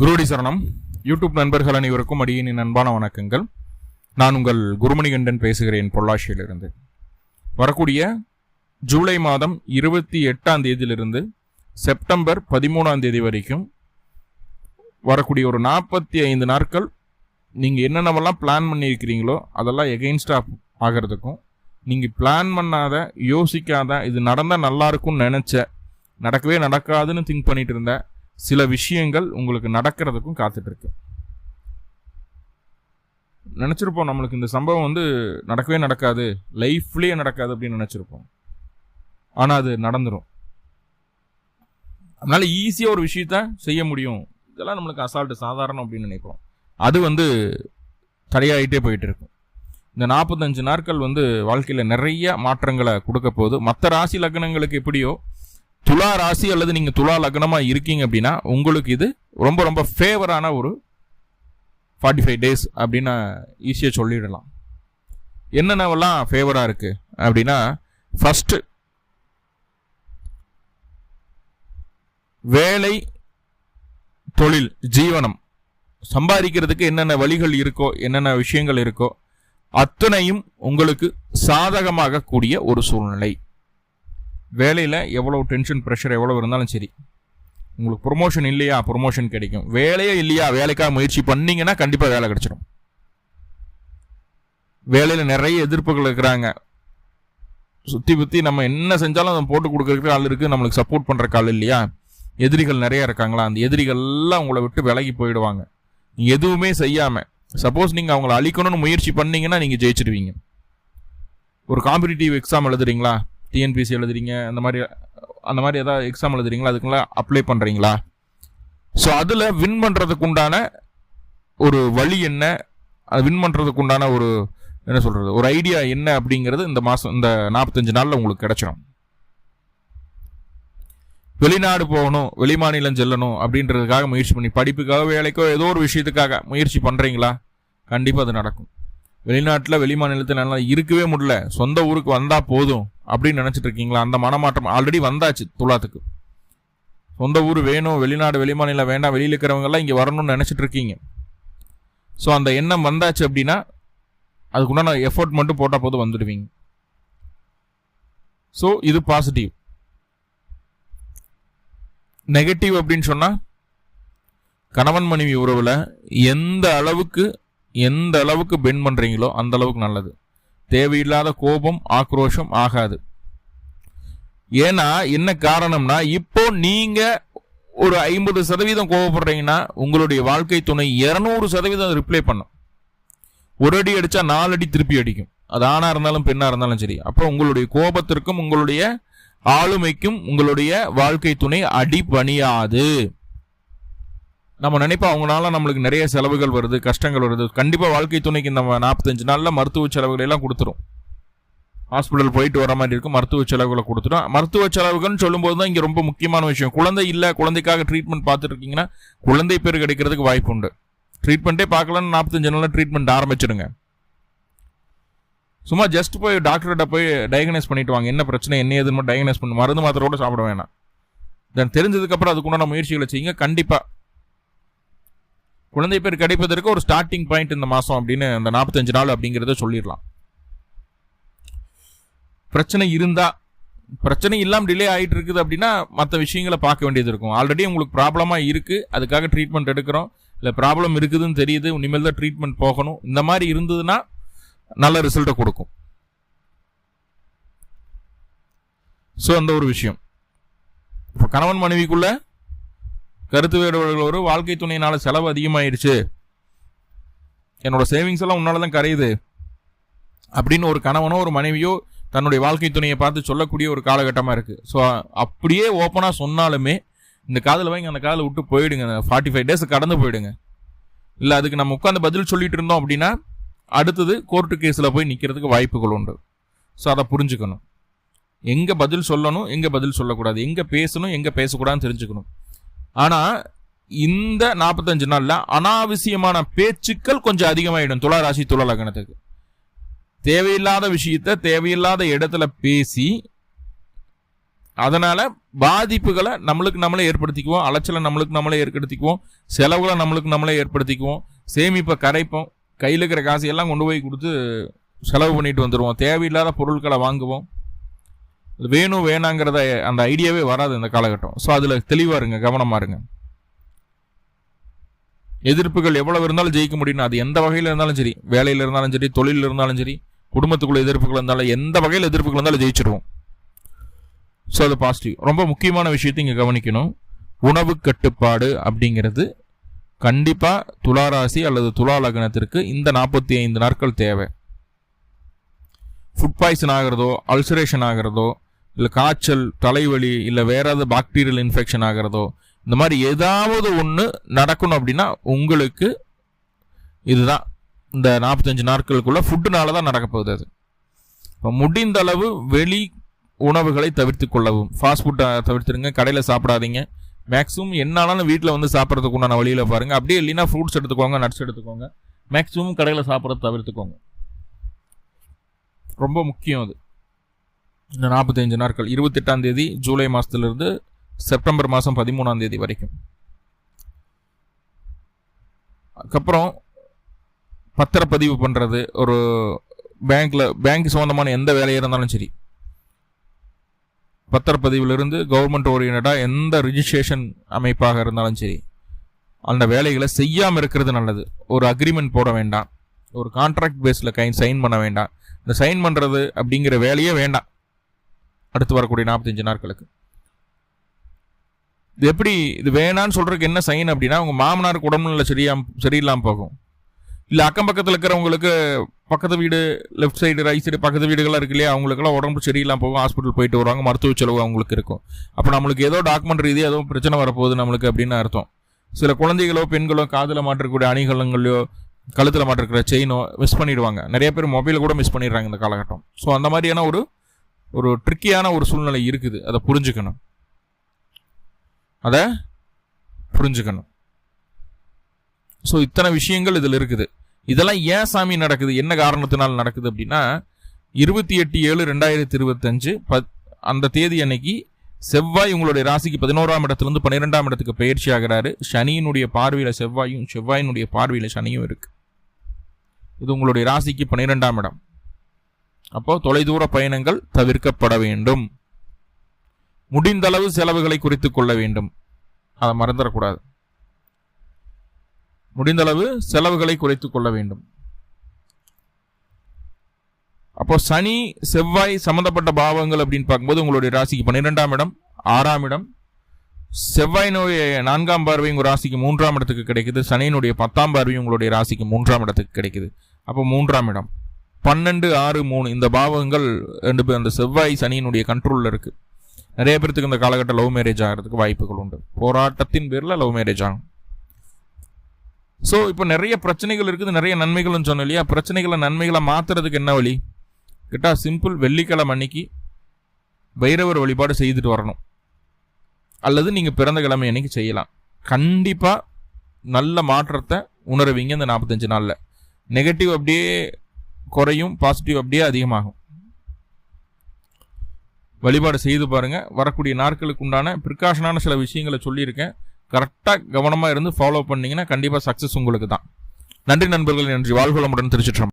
குருடி சரணம். யூடியூப் நண்பர்கள் அனைவருக்கும் அடியின் அன்பான வணக்கங்கள். நான் உங்கள் குருமணிகண்டன் பேசுகிறேன் பொள்ளாச்சியிலிருந்து. வரக்கூடிய ஜூலை மாதம் இருபத்தி எட்டாம் தேதியிலிருந்து செப்டம்பர் பதிமூணாம் தேதி வரைக்கும் வரக்கூடிய ஒரு நாற்பத்தி ஐந்து நாட்கள் நீங்கள் என்னென்னவெல்லாம் பிளான் பண்ணியிருக்கிறீங்களோ அதெல்லாம் எகெயின்ஸ்டாக ஆகிறதுக்கும் நீங்கள் பிளான் பண்ணாத யோசிக்காத இது நடந்தால் நல்லா இருக்கும்னு நினச்ச நடக்கவே நடக்காதுன்னு திங்க் பண்ணிட்டு இருந்தேன் சில விஷயங்கள் உங்களுக்கு நடக்கிறதுக்கும் காத்துட்ருக்கு. நினச்சிருப்போம் நம்மளுக்கு இந்த சம்பவம் வந்து நடக்கவே நடக்காது லைஃப்லேயே நடக்காது அப்படின்னு நினச்சிருப்போம். ஆனால் அது நடந்துடும் அதனால் ஈஸியாக ஒரு விஷயத்த செய்ய முடியும். இதெல்லாம் நம்மளுக்கு அசால்ட்டு சாதாரணம் அப்படின்னு நினைப்போம் அது வந்து தடையாகிட்டே போயிட்டு இருக்கும் இந்த நாற்பத்தஞ்சு நாட்கள் வந்து வாழ்க்கையில் நிறைய மாற்றங்களை கொடுக்க போகுது. மற்ற ராசி லக்னங்களுக்கு எப்படியோ துலா ராசி அல்லது நீங்கள் துலா லக்னமாக இருக்கீங்க அப்படின்னா உங்களுக்கு இது ரொம்ப ரொம்ப ஃபேவரான ஒரு ஃபார்ட்டி ஃபைவ் டேஸ் அப்படின்னு ஈஸியாக சொல்லிடலாம். என்னென்னவெல்லாம் ஃபேவராக இருக்குது அப்படின்னா ஃபஸ்ட்டு வேலை தொழில் ஜீவனம். சம்பாதிக்கிறதுக்கு என்னென்ன வழிகள் இருக்கோ என்னென்ன விஷயங்கள் இருக்கோ அத்தனையும் உங்களுக்கு சாதகமாக கூடிய ஒரு சூழ்நிலை. வேலையில் எவ்வளோ டென்ஷன் ப்ரெஷர் எவ்வளோ இருந்தாலும் சரி உங்களுக்கு ப்ரொமோஷன் இல்லையா ப்ரொமோஷன் கிடைக்கும். வேலையே இல்லையா வேலைக்காக முயற்சி பண்ணிங்கன்னா கண்டிப்பாக வேலை கிடைச்சிடும் வேலையில் நிறைய எதிர்ப்புகள் இருக்கிறாங்க. சுற்றி பற்றி நம்ம என்ன செஞ்சாலும் அதை போட்டு கொடுக்குறதுக்கு ஆள் இருக்குது நம்மளுக்கு சப்போர்ட் பண்ணுறக்கு ஆள் இல்லையா? எதிரிகள் நிறைய இருக்காங்களா? அந்த எதிரிகள்லாம் உங்களை விட்டு விலகி போயிடுவாங்க. நீங்கள் எதுவுமே செய்யாமல் சப்போஸ் நீங்கள் அவங்கள அழிக்கணும்னு முயற்சி பண்ணிங்கன்னா நீங்கள் ஜெயிச்சிடுவீங்க ஒரு காம்படிட்டிவ் எக்ஸாம் எழுதுறீங்களா? டிஎன்பிசி எழுதுறீங்க அந்த மாதிரி அந்த மாதிரி ஏதாவது எக்ஸாம் எழுதுறீங்களா? அதுக்குலாம் அப்ளை பண்ணுறீங்களா ஸோ அதில் வின் பண்ணுறதுக்கு உண்டான ஒரு வழி என்ன? அது வின் பண்ணுறதுக்கு உண்டான ஒரு என்ன சொல்கிறது ஒரு ஐடியா என்ன அப்படிங்கிறது இந்த மாதம் இந்த நாற்பத்தஞ்சு நாளில் உங்களுக்கு கிடச்சிடும் வெளிநாடு போகணும் வெளிமாநிலம் செல்லணும் அப்படின்றதுக்காக முயற்சி பண்ணி படிப்புக்காக வேலைக்கோ ஏதோ ஒரு விஷயத்துக்காக முயற்சி பண்ணுறீங்களா கண்டிப்பாக அது நடக்கும். வெளிநாட்டில் வெளிமாநிலத்தில் நல்லா இருக்கவே முடியல. சொந்த ஊருக்கு வந்தால் போதும். அப்படின்னு நினச்சிட்டு இருக்கீங்களா அந்த மனமாற்றம் ஆல்ரெடி வந்தாச்சு துலாத்துக்கு. சொந்த ஊர் வேணும் வெளிநாடு வெளிமாநிலம் வேண்டாம் வெளியில் இருக்கிறவங்கெல்லாம் இங்கே வரணும்னு நினச்சிட்டு இருக்கீங்க ஸோ அந்த எண்ணம் வந்தாச்சு அப்படின்னா அதுக்குண்டான எஃபோர்ட் மட்டும் போட்டால் போதும் வந்துடுவீங்க. ஸோ இது பாசிட்டிவ் நெகட்டிவ் அப்படின்னு சொன்னால் கணவன் மனைவி உறவில் எந்த அளவுக்கு எந்த அளவுக்கு பெண்ட் பண்ணுறீங்களோ அந்த அளவுக்கு நல்லது. தேவையில்லாத கோபம் ஆக்ரோஷம் ஆகாது. ஏன்னா என்ன காரணம்னா இப்போ நீங்க ஒரு ஐம்பது சதவீதம் கோவப்படுறீங்கன்னா உங்களுடைய வாழ்க்கை துணை இருநூறு சதவீதம் ரிப்ளை பண்ணும். ஒரு அடி அடிச்சா நாலு அடி திருப்பி அடிக்கும். அது ஆணா இருந்தாலும் பெண்ணா இருந்தாலும் சரி. அப்போ உங்களுடைய கோபத்திற்கும் உங்களுடைய ஆளுமைக்கும் உங்களுடைய வாழ்க்கை துணை அடி பணியாது நம்ம நினைப்போம் அவங்களால நம்மளுக்கு நிறைய செலவுகள் வருது கஷ்டங்கள் வருது. கண்டிப்பாக வாழ்க்கை துணைக்கு நம்ம நாற்பத்தஞ்சு நாளில் மருத்துவ செலவுகளை எல்லாம் கொடுத்துரும். ஹாஸ்பிட்டல் போயிட்டு வர மாதிரி இருக்கும் மருத்துவ செலவுகளை கொடுத்துரும். மருத்துவ செலவுகள்னு சொல்லும்போது தான் இங்கே ரொம்ப முக்கியமான விஷயம். குழந்தை இல்லை குழந்தைக்காக ட்ரீட்மெண்ட் பார்த்துட்டு இருக்கீங்கன்னா குழந்தை பேர் கிடைக்கிறதுக்கு வாய்ப்பு உண்டு. ட்ரீட்மெண்ட்டே பார்க்கலன்னு நாற்பத்தஞ்சு நாளில் ட்ரீட்மெண்ட் ஆரம்பிச்சிடுங்க சும்மா ஜஸ்ட் போய் டாக்டர்கிட்ட போய் டயக்னைஸ் பண்ணிட்டு வாங்க. என்ன பிரச்சனை என்ன ஏதுன்னு டயக்னைஸ் பண்ணு. மருந்து மாத்திரோட சாப்பிட வேணாம். தென் தெரிஞ்சதுக்கப்புறம் அதுக்குண்டான முயற்சிகளை செய்யுங்க. கண்டிப்பாக குழந்தை பேர் கிடைப்பதற்கு ஒரு ஸ்டார்டிங் பாயிண்ட் இந்த மாதம் அப்படின்னு அந்த நாற்பத்தஞ்சு நாள் அப்படிங்கிறத சொல்லிடலாம். பிரச்சனை இருந்தால் பிரச்சனை இல்லாமல் டிலே ஆகிட்டு இருக்குது அப்படின்னா மற்ற விஷயங்களை பார்க்க வேண்டியது இருக்கும். ஆல்ரெடி உங்களுக்கு ப்ராப்ளமாக இருக்குது அதுக்காக ட்ரீட்மெண்ட் எடுக்கிறோம். இல்லை ப்ராப்ளம் இருக்குதுன்னு தெரியுது இனிமேல் தான் ட்ரீட்மெண்ட் போகணும். இந்த மாதிரி இருந்ததுன்னா நல்ல ரிசல்ட்டை கொடுக்கும். ஸோ அந்த ஒரு விஷயம். இப்போ கணவன் மனைவிக்குள்ளே கருத்து வேறுபாடுகள் ஒரு வாழ்க்கை துணையினால செலவு அதிகமாயிடுச்சு. என்னோட சேவிங்ஸ் எல்லாம் உன்னால தான் கரையுது. அப்படின்னு ஒரு கணவனோ ஒரு மனைவியோ தன்னுடைய வாழ்க்கை துணையை பார்த்து சொல்லக்கூடிய ஒரு காலகட்டமாக இருக்குது ஸோ அப்படியே ஓப்பனாக சொன்னாலுமே இந்த காதில் வாங்கி அந்த காதில் விட்டு போயிடுங்க. ஃபார்ட்டி ஃபைவ் டேஸ் கடந்து போயிடுங்க. இல்லை அதுக்கு நம்ம உட்காந்து பதில் சொல்லிட்டு இருந்தோம் அப்படின்னா அடுத்தது கோர்ட்டு கேஸில் போய் நிற்கிறதுக்கு வாய்ப்புகள் உண்டு. ஸோ அதை புரிஞ்சுக்கணும். எங்கே பதில் சொல்லணும் எங்கே பதில் சொல்லக்கூடாது. எங்கே பேசணும் எங்கே பேசக்கூடாதுன்னு தெரிஞ்சுக்கணும். ஆனால் இந்த நாற்பத்தஞ்சு நாளில் அனாவசியமான பேச்சுக்கள் கொஞ்சம் அதிகமாயிடும் துலா ராசி லக்னத்துக்கு. தேவையில்லாத விஷயத்த தேவையில்லாத இடத்துல பேசி அதனால பாதிப்புகளை நம்மளுக்கு நம்மளே ஏற்படுத்திக்குவோம் அலைச்சலை நம்மளுக்கு நம்மளே ஏற்படுத்திக்குவோம் செலவுகளை நம்மளுக்கு நம்மளே ஏற்படுத்திக்குவோம் சேமிப்பை கரைப்போம் கையில் இருக்கிற காசையெல்லாம் கொண்டு போய் கொடுத்து செலவு பண்ணிட்டு வந்துடுவோம் தேவையில்லாத பொருட்களை வாங்குவோம். வேணும் வேணாங்கிறத அந்த ஐடியாவே வராது இந்த காலகட்டம். ஸோ அதில் தெளிவாக இருங்க கவனமாக இருங்க. எதிர்ப்புகள் எவ்வளவு இருந்தாலும் ஜெயிக்க முடியும் அது எந்த வகையில் இருந்தாலும் சரி வேலையில் இருந்தாலும் சரி தொழிலில் இருந்தாலும் சரி குடும்பத்துக்குள்ள எதிர்ப்புகள் இருந்தாலும் எந்த வகையில் எதிர்ப்புகள் இருந்தாலும் ஜெயிச்சிருவோம். ஸோ அது பாசிட்டிவ் ரொம்ப முக்கியமான விஷயத்தை இங்கே கவனிக்கணும். உணவு கட்டுப்பாடு அப்படிங்கிறது கண்டிப்பாக துளாராசி அல்லது துலா லக்னத்திற்கு இந்த நாற்பத்தி ஐந்து நாட்கள் தேவை. ஃபுட் பாய்சன் ஆகிறதோ அல்சரேஷன் ஆகிறதோ இல்லை காய்ச்சல் தலைவலி இல்லை வேற ஏதாவது பாக்டீரியல் இன்ஃபெக்ஷன் ஆகிறதோ இந்த மாதிரி ஏதாவது ஒன்று நடக்கணும் அப்படின்னா உங்களுக்கு இதுதான். இந்த நாற்பத்தஞ்சு நாட்களுக்குள்ள ஃபுட்டுனால தான் நடக்க போகுது அது. இப்போ முடிந்த அளவு வெளி உணவுகளை தவிர்த்து கொள்ளவும். ஃபாஸ்ட் ஃபுட்டை தவிர்த்துருங்க கடையில் சாப்பிடாதீங்க. மேக்ஸிமம் என்னாலும் வீட்டில் வந்து சாப்பிட்றதுக்கு உண்டான வழியில் பாருங்கள் அப்படியே இல்லைன்னா ஃப்ரூட்ஸ் எடுத்துக்கோங்க நட்ஸ் எடுத்துக்கோங்க. மேக்ஸிமம் கடையில் சாப்பிட்றத தவிர்த்துக்கோங்க. ரொம்ப முக்கியம் அது. இந்த நாற்பத்தஞ்சு நாட்கள் இருபத்தெட்டாம் தேதி ஜூலை மாதத்துலேருந்து செப்டம்பர் மாதம் பதிமூணாம் தேதி வரைக்கும். அதுக்கப்புறம் பத்திரப்பதிவு பண்ணுறது ஒரு பேங்க்கில் பேங்க் சம்மந்தமான எந்த வேலையாக இருந்தாலும் சரி. பத்திரப்பதிவிலிருந்து கவர்மெண்ட் ஓரியன்டாக எந்த ரிஜிஸ்ட்ரேஷன் அமைப்பாக இருந்தாலும் சரி அந்த வேலைகளை செய்யாமல் இருக்கிறது நல்லது. ஒரு அக்ரிமெண்ட் போட வேண்டாம். ஒரு கான்ட்ராக்ட் பேஸில் கை சைன் பண்ண வேண்டாம். இந்த சைன் பண்ணுறது அப்படிங்கிற வேலையே வேண்டாம். அடுத்து வரக்கூடிய நாற்பத்தஞ்சு நாட்களுக்கு. இது எப்படி இது வேணான்னு சொல்கிறதுக்கு என்ன சைன் அப்படின்னா உங்கள் மாமனாருக்கு உடம்புல சரியா சரியில்லாமல் போகும். இல்லை அக்கம் பக்கத்தில் இருக்கிறவங்களுக்கு பக்கத்து வீடு லெஃப்ட் சைடு ரைட் சைடு பக்கத்து வீடுகள்லாம் இருக்கு இல்லையா அவங்களுக்குலாம் உடம்பு சரியில்லாமல் போகும். ஹாஸ்பிட்டல் போயிட்டு வருவாங்க மருத்துவ செலவு அவங்களுக்கு இருக்கும். அப்போ நம்மளுக்கு ஏதோ டாக்குமெண்ட் ரீதியாக ஏதோ பிரச்சனை வரப்போகுது நம்மளுக்கு அப்படின்னு அர்த்தம். சில குழந்தைகளோ பெண்களோ காதில் மாற்றக்கூடிய அணிகலங்களையோ கழுத்தில் மாட்டிருக்கிற செயினோ மிஸ் பண்ணிடுவாங்க. நிறைய பேர் மொபைலை கூட மிஸ் பண்ணிடுறாங்க இந்த காலகட்டம். ஸோ அந்த மாதிரியான ஒரு ஒரு ட்ரிக்கியான ஒரு சூழ்நிலை இருக்குது. அதை புரிஞ்சுக்கணும். அதை புரிஞ்சுக்கணும். ஸோ இத்தனை விஷயங்கள் இதில் இருக்குது. இதெல்லாம் ஏன் சாமி நடக்குது? என்ன காரணத்தினால் நடக்குது அப்படின்னா இருபத்தி எட்டு ஏழு ரெண்டாயிரத்தி இருபத்தஞ்சு பத் அந்த தேதி அன்னைக்கு செவ்வாய் உங்களுடைய ராசிக்கு பதினோராம் இடத்துலேருந்து பன்னிரெண்டாம் இடத்துக்கு பயிற்சி ஆகிறாரு. சனியினுடைய பார்வையில் செவ்வாயும் செவ்வாயினுடைய பார்வையில் சனியும் இருக்கு. இது உங்களுடைய ராசிக்கு பன்னிரெண்டாம் இடம். அப்போ தொலைதூர பயணங்கள் தவிர்க்கப்பட வேண்டும். முடிந்தளவு செலவுகளை குறித்து கொள்ள வேண்டும். அதை மறந்துடக்கூடாது. முடிந்தளவு செலவுகளை குறைத்து கொள்ள வேண்டும். அப்போ சனி செவ்வாய் சம்பந்தப்பட்ட பாவங்கள் அப்படின்னு பார்க்கும்போது உங்களுடைய ராசிக்கு பன்னிரெண்டாம் இடம் ஆறாம் இடம். செவ்வாய் நோய நான்காம் பார்வை உங்கள் ராசிக்கு மூன்றாம் இடத்துக்கு கிடைக்குது. சனியினுடைய பத்தாம் பார்வை உங்களுடைய ராசிக்கு மூன்றாம் இடத்துக்கு கிடைக்குது. அப்போ மூன்றாம் இடம். பன்னெண்டு ஆறு மூணு இந்த பாவங்கள் ரெண்டு பேர் அந்த செவ்வாய் சனியினுடைய கண்ட்ரோலில் இருக்குது நிறைய பேர்த்துக்கு இந்த காலகட்டம் லவ் மேரேஜ் ஆகிறதுக்கு வாய்ப்புகள் உண்டு. போராட்டத்தின் பேரில் லவ் மேரேஜ் ஆகும். ஸோ இப்போ நிறைய பிரச்சனைகள் இருக்குது நிறைய நன்மைகள்னு சொன்னோம் இல்லையா? பிரச்சனைகளை நன்மைகளை மாற்றுறதுக்கு என்ன வழி? கிட்டா சிம்பிள் வெள்ளிக்கிழமை அன்னைக்கு பைரவர் வழிபாடு செய்துட்டு வரணும். அல்லது நீங்கள் பிறந்த கிழமை அன்னைக்கு செய்யலாம். கண்டிப்பாக நல்ல மாற்றத்தை உணர்வீங்க இந்த நாற்பத்தஞ்சு நாளில். நெகட்டிவ் அப்படியே குறையும் பாசிட்டிவ் அப்படியே அதிகமாகும். வழிபாடு செய்து பாருங்கள் வரக்கூடிய நாட்களுக்கு உண்டான ப்ரிகாஷனான சில விஷயங்களை சொல்லியிருக்கேன். கரெக்டாக கவனமாக இருந்து ஃபாலோ பண்ணிங்கன்னா கண்டிப்பாக சக்ஸஸ் உங்களுக்கு தான் நன்றி நண்பர்கள் நன்றி. வாழ்வளமுடன் திருச்சிட்டம்